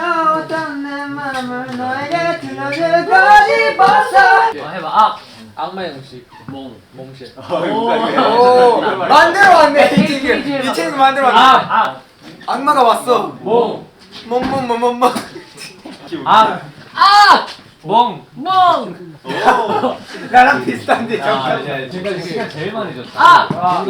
숨겨왔던 내 맘을 너에게 들려주고 싶었어 어, 해봐. 악. 악마의 음식 몽 몽실. 오. 만들어 왔네. 이 친구. 이 친구 만들어 왔네. 악! 악마가 왔어. 몽! 멍멍멍멍멍 악! 아! 몽! 멍! 나랑 비슷한데 아, 이제 지금까지 시간 제일 많이 줬다. 아!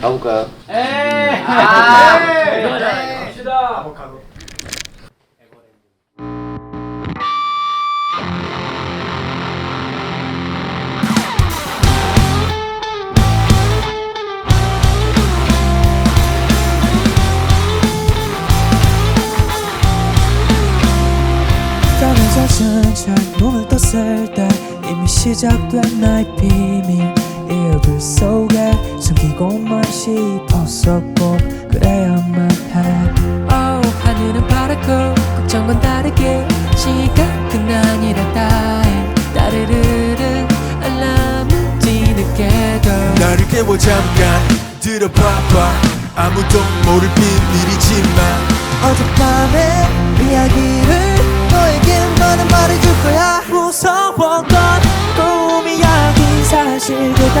가볼까요? 에이! 아, 에이! 에이. 갑시다 떠나서 천천히 눈을 떴을 때 이미 시작된 나의 비밀 일부 속에 숨기고만 싶었었고 그래야만 해. Oh, 하늘은 파랗고 걱정과 다르게 시각은 아니라 다행 따르르르 알람은 뒤늦게도 나를 깨워 잠깐 들어봐봐. 아무도 모를 비밀이지만 어젯밤의 이야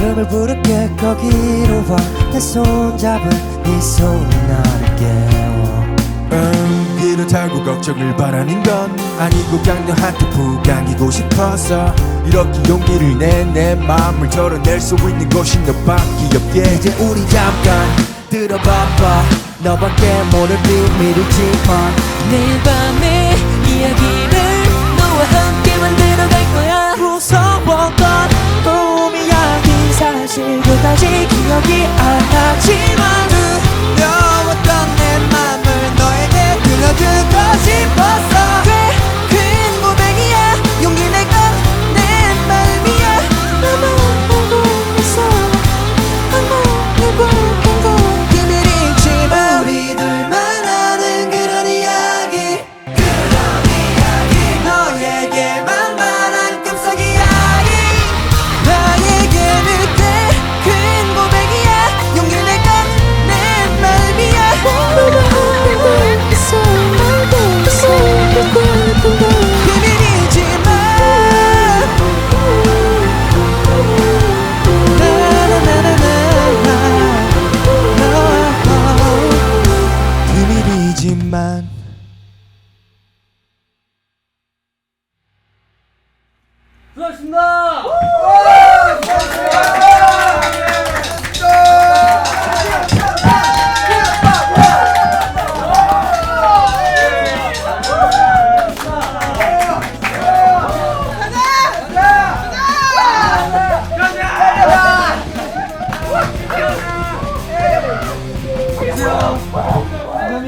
이름을 부를게. 거기로 와내 손잡은 네 손이 나를 깨워. 음, 이렇다고 걱정을 바라는 건 아니고 그냥 너한테 푹 안기고 싶어서 이렇게 용기를 내 내 마음을 덜어낼 수 있는 곳이 너밖에 없게. 이제 우리 잠깐 들어봐봐. 너밖에 모를 비밀이지만 내일 밤에 이야기를 너와 함께 만들어갈 거야 그다지 기억이 안 나지 수고하셨습니다.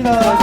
감사합니다